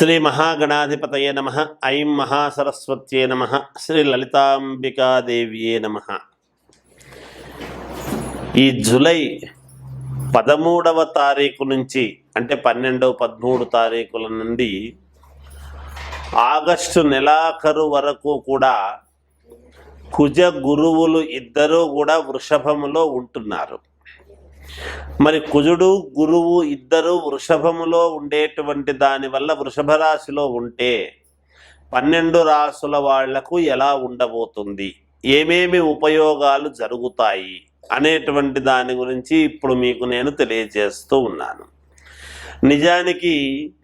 శ్రీ మహాగణాధిపతయే నమ. ఐం మహాసరస్వత్యే నమ. శ్రీ లలితాంబికాదేవ్యే నమ. ఈ జూలై పదమూడవ తారీఖు నుంచి అంటే పన్నెండవ పదమూడు తారీఖుల నుండి ఆగస్టు నెలాఖరు వరకు కూడా కుజ గురువులు ఇద్దరూ కూడా వృషభములో ఉంటున్నారు. మరి కుజుడు గురువు ఇద్దరు వృషభములో ఉండేటువంటి దానివల్ల వృషభ రాశిలో ఉంటే పన్నెండు రాసుల వాళ్ళకు ఎలా ఉండబోతుంది? ఏమేమి ఉపయోగాలు జరుగుతాయి? అనేటువంటి దాని గురించి ఇప్పుడు మీకు నేను తెలియజేస్తూ ఉన్నాను. నిజానికి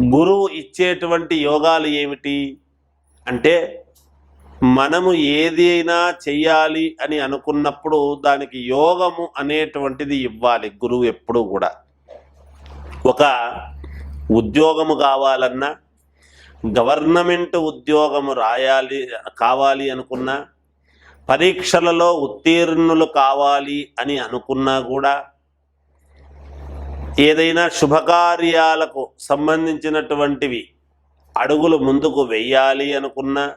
గురువు ఇచ్చేటువంటి యోగాలు ఏమిటి? అంటే మనము ఏది అయినా చెయ్యాలి అని అనుకున్నప్పుడు దానికి యోగము అనేటువంటిది ఇవ్వాలి గురువు ఎప్పుడూ కూడా. ఒక ఉద్యోగము కావాలన్నా గవర్నమెంట్ ఉద్యోగము రాయాలి కావాలి అనుకున్నా పరీక్షలలో ఉత్తీర్ణులు కావాలి అని అనుకున్నా కూడా ఏదైనా శుభకార్యాలకు సంబంధించినటువంటివి అడుగులు ముందుకు వెయ్యాలి అనుకున్నా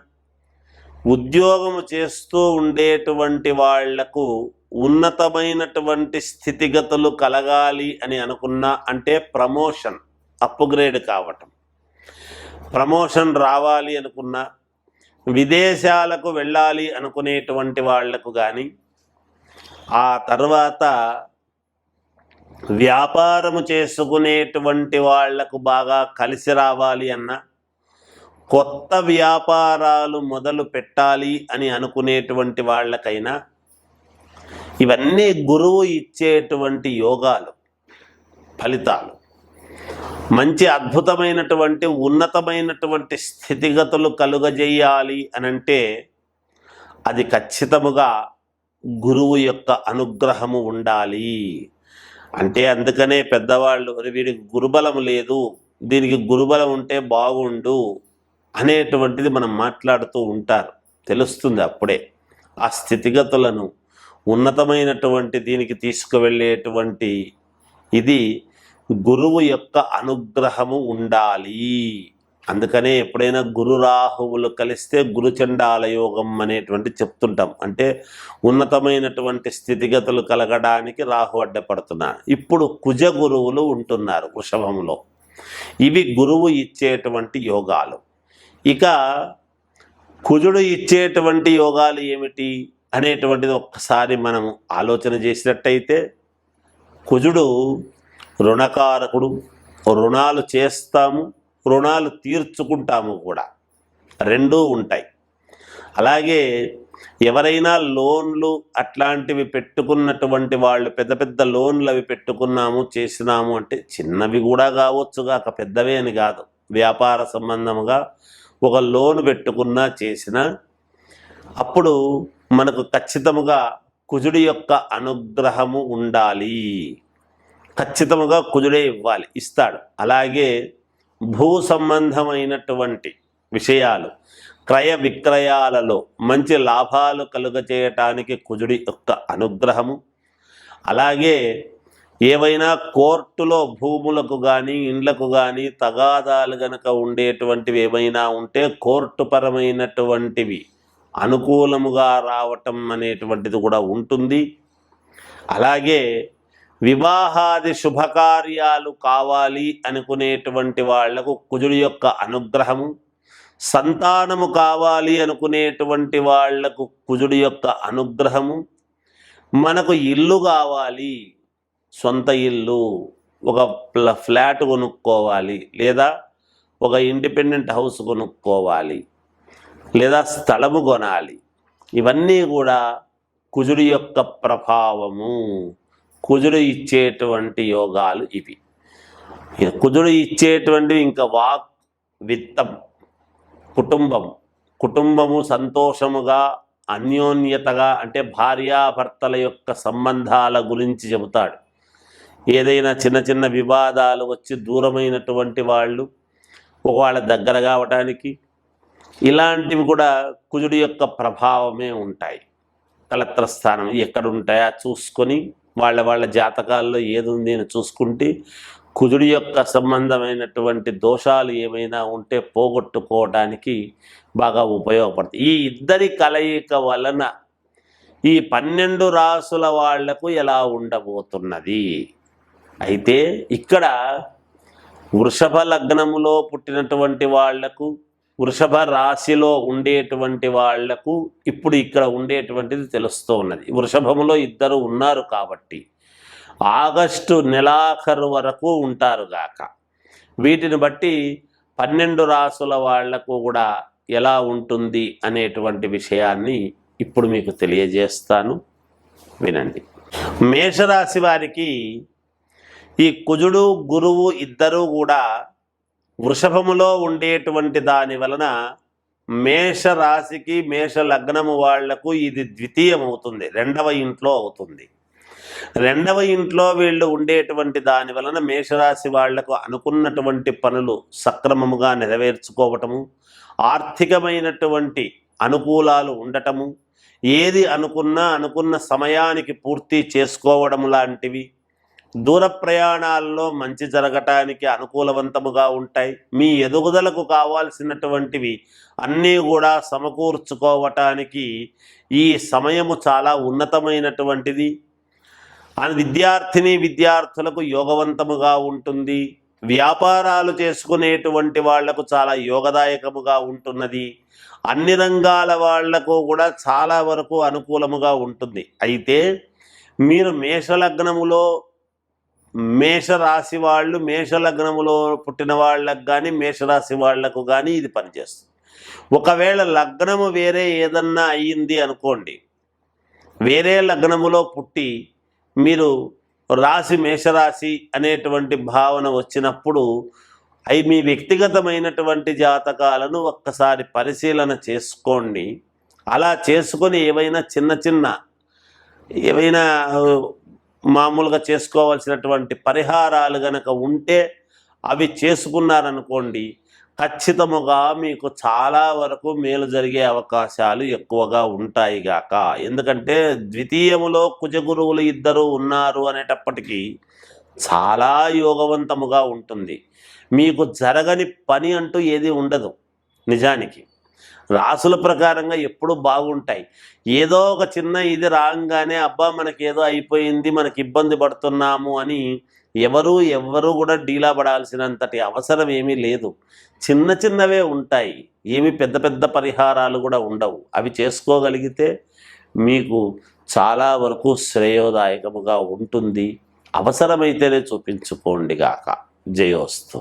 ఉద్యోగము చేస్తూ ఉండేటువంటి వాళ్ళకు ఉన్నతమైనటువంటి స్థితిగతులు కలగాలి అని అనుకున్నా అంటే ప్రమోషన్ అప్గ్రేడ్ కావటం. ప్రమోషన్ రావాలి అనుకున్నా విదేశాలకు వెళ్ళాలి అనుకునేటువంటి వాళ్ళకు కానీ ఆ తర్వాత వ్యాపారము చేసుకునేటువంటి వాళ్ళకు బాగా కలిసి రావాలి అన్నా కొత్త వ్యాపారాలు మొదలు పెట్టాలి అని అనుకునేటువంటి వాళ్ళకైనా ఇవన్నీ గురువు ఇచ్చేటువంటి యోగాలు ఫలితాలు. మంచి అద్భుతమైనటువంటి ఉన్నతమైనటువంటి స్థితిగతులు కలుగజేయాలి అనంటే అది ఖచ్చితముగా గురువు యొక్క అనుగ్రహము ఉండాలి. అంటే అందుకనే పెద్దవాళ్ళు వీడికి గురుబలం లేదు దీనికి గురుబలం ఉంటే బాగుండు అనేటువంటిది మనం మాట్లాడుతూ ఉంటారు. తెలుస్తుంది అప్పుడే. ఆ స్థితిగతులను ఉన్నతమైనటువంటి దీనికి తీసుకువెళ్ళేటువంటి ఇది గురువు యొక్క అనుగ్రహము ఉండాలి. అందుకనే ఎప్పుడైనా గురు రాహువులు కలిస్తే గురుచండాల యోగం అనేటువంటి చెప్తుంటాం. అంటే ఉన్నతమైనటువంటి స్థితిగతులు కలగడానికి రాహు అడ్డపడుతున్నాడు. ఇప్పుడు కుజ గురువులు ఉంటున్నారు వృషభంలో. ఇవి గురువు ఇచ్చేటువంటి యోగాలు. ఇక కుజుడు ఇచ్చేటువంటి యోగాలు ఏమిటి అనేటువంటిది ఒక్కసారి మనం ఆలోచన చేసినట్టయితే కుజుడు రుణకారకుడు రుణాలు చేస్తాము రుణాలు తీర్చుకుంటాము కూడా. రెండూ ఉంటాయి. అలాగే ఎవరైనా లోన్లు అట్లాంటివి పెట్టుకున్నటువంటి వాళ్ళు పెద్ద పెద్ద లోన్లు అవి పెట్టుకున్నాము చేసినాము అంటే చిన్నవి కూడా కావచ్చు కాక పెద్దవే అని కాదు. వ్యాపార సంబంధముగా ఒక లోన్ పెట్టుకున్నా చేసిన అప్పుడు మనకు ఖచ్చితముగా కుజుడి యొక్క అనుగ్రహము ఉండాలి. ఖచ్చితముగా కుజుడే ఇవ్వాలి ఇస్తాడు. అలాగే భూ సంబంధమైనటువంటి విషయాలు క్రయ విక్రయాలలో మంచి లాభాలు కలుగచేయటానికి కుజుడి యొక్క అనుగ్రహము అలాగే ఏవైనా కోర్టులో భూములకు కానీ ఇండ్లకు కానీ తగాదాలు గనక ఉండేటువంటివి ఏమైనా ఉంటే కోర్టు పరమైనటువంటివి అనుకూలముగా రావటం అనేటువంటిది కూడా ఉంటుంది. అలాగే వివాహాది శుభకార్యాలు కావాలి అనుకునేటువంటి వాళ్ళకు కుజుడి యొక్క అనుగ్రహము సంతానము కావాలి అనుకునేటువంటి వాళ్ళకు కుజుడి యొక్క అనుగ్రహము మనకు ఇల్లు కావాలి సొంత ఇల్లు ఒక ప్ల ఫ్లాట్ కొనుక్కోవాలి లేదా ఒక ఇండిపెండెంట్ హౌస్ కొనుక్కోవాలి లేదా స్థలము కొనాలి. ఇవన్నీ కూడా కుజుడి యొక్క ప్రభావము. కుజుడు ఇచ్చేటువంటి యోగాలు ఇవి. కుజుడు ఇచ్చేటువంటివి ఇంకా వాక్ విత్తం కుటుంబం. కుటుంబము సంతోషముగా అన్యోన్యతగా అంటే భార్యాభర్తల యొక్క సంబంధాల గురించి చెబుతాడు. ఏదైనా చిన్న చిన్న వివాదాలు వచ్చి దూరమైనటువంటి వాళ్ళు ఒకవేళ దగ్గర కావటానికి ఇలాంటివి కూడా కుజుడి యొక్క ప్రభావమే ఉంటాయి. కలెక్టర్ స్థానం ఎక్కడ ఉంటాయా చూసుకొని వాళ్ళ వాళ్ళ జాతకాల్లో ఏది ఉంది అని చూసుకుంటే కుజుడి యొక్క సంబంధమైనటువంటి దోషాలు ఏమైనా ఉంటే పోగొట్టుకోవడానికి బాగా ఉపయోగపడుతుంది ఈ ఇద్దరి కలయిక వలన ఈ పన్నెండు రాసుల వాళ్ళకు ఎలా ఉండబోతున్నది? అయితే ఇక్కడ వృషభ లగ్నములో పుట్టినటువంటి వాళ్ళకు వృషభ రాశిలో ఉండేటువంటి వాళ్ళకు ఇప్పుడు ఇక్కడ ఉండేటువంటిది తెలుస్తూ ఉన్నది. వృషభములో ఇద్దరు ఉన్నారు కాబట్టి ఆగస్టు నెలాఖరు వరకు ఉంటారుగాక వీటిని బట్టి పన్నెండు రాసుల వాళ్ళకు కూడా ఎలా ఉంటుంది అనేటువంటి విషయాన్ని ఇప్పుడు మీకు తెలియజేస్తాను. వినండి. మేషరాశి వారికి ఈ కుజుడు గురువు ఇద్దరూ కూడా వృషభములో ఉండేటువంటి దాని వలన మేష రాశికి మేష లగ్నము వాళ్ళకు ఇది ద్వితీయం అవుతుంది రెండవ ఇంట్లో అవుతుంది. రెండవ ఇంట్లో వీళ్ళు ఉండేటువంటి దాని వలన మేషరాశి వాళ్ళకు అనుకున్నటువంటి పనులు సక్రమముగా నెరవేర్చుకోవటము ఆర్థికమైనటువంటి అనుకూలాలు ఉండటము ఏది అనుకున్నా అనుకున్న సమయానికి పూర్తి చేసుకోవడం లాంటివి దూర ప్రయాణాల్లో మంచి జరగటానికి అనుకూలవంతముగా ఉంటాయి. మీ ఎదుగుదలకు కావాల్సినటువంటివి అన్నీ కూడా సమకూర్చుకోవటానికి ఈ సమయము చాలా ఉన్నతమైనటువంటిది. అని విద్యార్థిని విద్యార్థులకు యోగవంతముగా ఉంటుంది. వ్యాపారాలు చేసుకునేటువంటి వాళ్ళకు చాలా యోగదాయకముగా ఉంటున్నది. అన్ని రంగాల వాళ్ళకు కూడా చాలా వరకు అనుకూలముగా ఉంటుంది. అయితే మీరు మేషలగ్నములో మేషరాశి వాళ్ళు మేషలగ్నములో పుట్టిన వాళ్ళకు కానీ మేషరాశి వాళ్ళకు కానీ ఇది పనిచేస్తుంది. ఒకవేళ లగ్నము వేరే ఏదన్నా అయ్యింది అనుకోండి వేరే లగ్నములో పుట్టి మీరు రాశి మేషరాశి అనేటువంటి భావన వచ్చినప్పుడు అవి మీ వ్యక్తిగతమైనటువంటి జాతకాలను ఒక్కసారి పరిశీలన చేసుకోండి. అలా చేసుకొని ఏవైనా చిన్న చిన్న ఏవైనా మామూలుగా చేసుకోవాల్సినటువంటి పరిహారాలు గనక ఉంటే అవి చేసుకున్నారనుకోండి ఖచ్చితముగా మీకు చాలా వరకు మేలు జరిగే అవకాశాలు ఎక్కువగా ఉంటాయి గాక. ఎందుకంటే ద్వితీయములో కుజగురువులు ఇద్దరు ఉన్నారు అనేటప్పటికీ చాలా యోగవంతముగా ఉంటుంది. మీకు జరగని పని అంటూ ఏది ఉండదు. నిజానికి రాసుల ప్రకారంగా ఎప్పుడు బాగుంటాయి. ఏదో ఒక చిన్న ఇది రాగానే అబ్బా మనకి ఏదో అయిపోయింది మనకి ఇబ్బంది పడుతున్నాము అని ఎవరు ఎవరు కూడా డీలా పడాల్సినంతటి అవసరం ఏమీ లేదు. చిన్న చిన్నవే ఉంటాయి. ఏమి పెద్ద పెద్ద పరిహారాలు కూడా ఉండవు. అవి చేసుకోగలిగితే మీకు చాలా వరకు శ్రేయోదాయకముగా ఉంటుంది. అవసరమైతేనే చూపించుకోండి గాక. జయోస్తు.